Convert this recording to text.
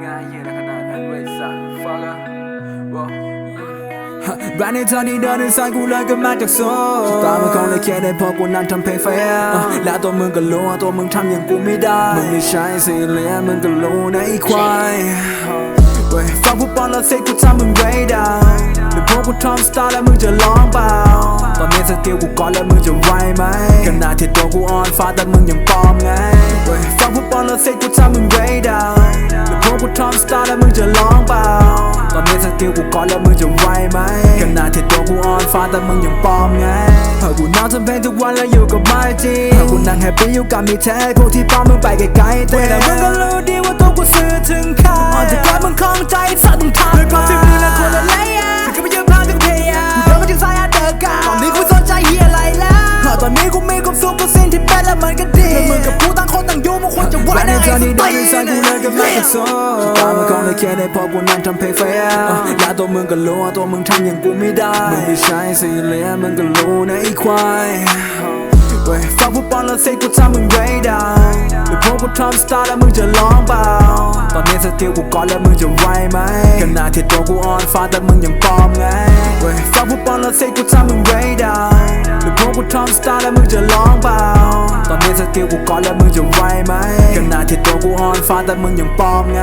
เหี้ยอะไรขนาดนั้นเว้สัตว์ fuck up ว้าวบ้านในทางนี้เดินในสายกูเลยก็มาจากโซชะตามันคงเลยแค่ได้พอกูนั้นทำเพลงไฟอะแล้วตัวมึงก็รู้ว่าตัวมึงทำอย่างกูไม่ได้ มึงไม่ใช่สิเหลี่ยมึงก็รู้นะไอ้ควายเฟังพวกปอนแล้วเซ็กกูทำมึงไว้ดาวเดี๋ยวพวกกูทำสไตล์แล้วมึงจะร้องเปล่า ตอนนี้สกิลกูก่อนแล้วมึงจะไหวไหมขนาดที่ตัวกูอ่อนฟ้าแต่มึงยังปลอมไง ดี๋ยวพวกกูทำสไตล์แล้วมึงจะร้องเปล่า ตอนนี้สกิลกูก่อนแล้วมึงจะไหวไหมขนาดที่ตัวกูอ่อนฟ้าแต่มึงยังปลอมไงเออกูนอนทำเพลงทุกวันแล้วอยู่กับไม่จริงเออกูนั่งแฮปปี้อยู่กับมีแท้พวกที่ปลอมมึงไปไกลๆแต่มึงก็รู้ดีว่าตัวกูสื่อถึงค่าอ่อนจะกลายมึงคล้องใจสัตว์มึงทำด้วยความที่มึงนั้นคนละเลเยอร์ถึงก็ไม่ยืนพลาดถึงเพย์กูเดินมาถึงสายอาเดอร์กาตอนนี้กูสนใจเฮียอะไรแล้วเออตอนนี้กูมีความสุขกับสิ่งที่เป็นแล้วมันก็ดีแล้วมึงกับกูต่างคนต่างอยู่มึงควรจะไหวนะไอ้สตีน กูเลยกับไม่โซ่ตามมาคงเลยแค่ได้พอกูนั่งทำเพลงไฟอะแล้วตัวมึงก็รู้ว่าตัวมึงทำอย่างกูไม่ได้ มึงไม่ใช่สิเหลี่ยมึงก็รู้นะไอ้ควายเว้ยฟังพวกปอนแล้วเซ็กกูทำมึงไว้ดาวเดี๋ยวพวกกูทำสไตล์แล้วมึงจะร้องเปล่า ตอนนี้สกิลกูก่อนแล้วมึงจะไหวไหมขนาดที่ตัวกูอ่อนฟ้าแต่มึงยังปลอมไงเว้ยฟังพวกปอนแล้วเซ็กกูทำมึงไว้ดาวเดี๋ยวพวกกูทำสไตล์แล้วมึงจะร้อง ที่กูก่อนแล้วมึงจะไหวไหมขนาดที่ตัวกูอ่อนฟ้าแต่มึงยังปลอมไง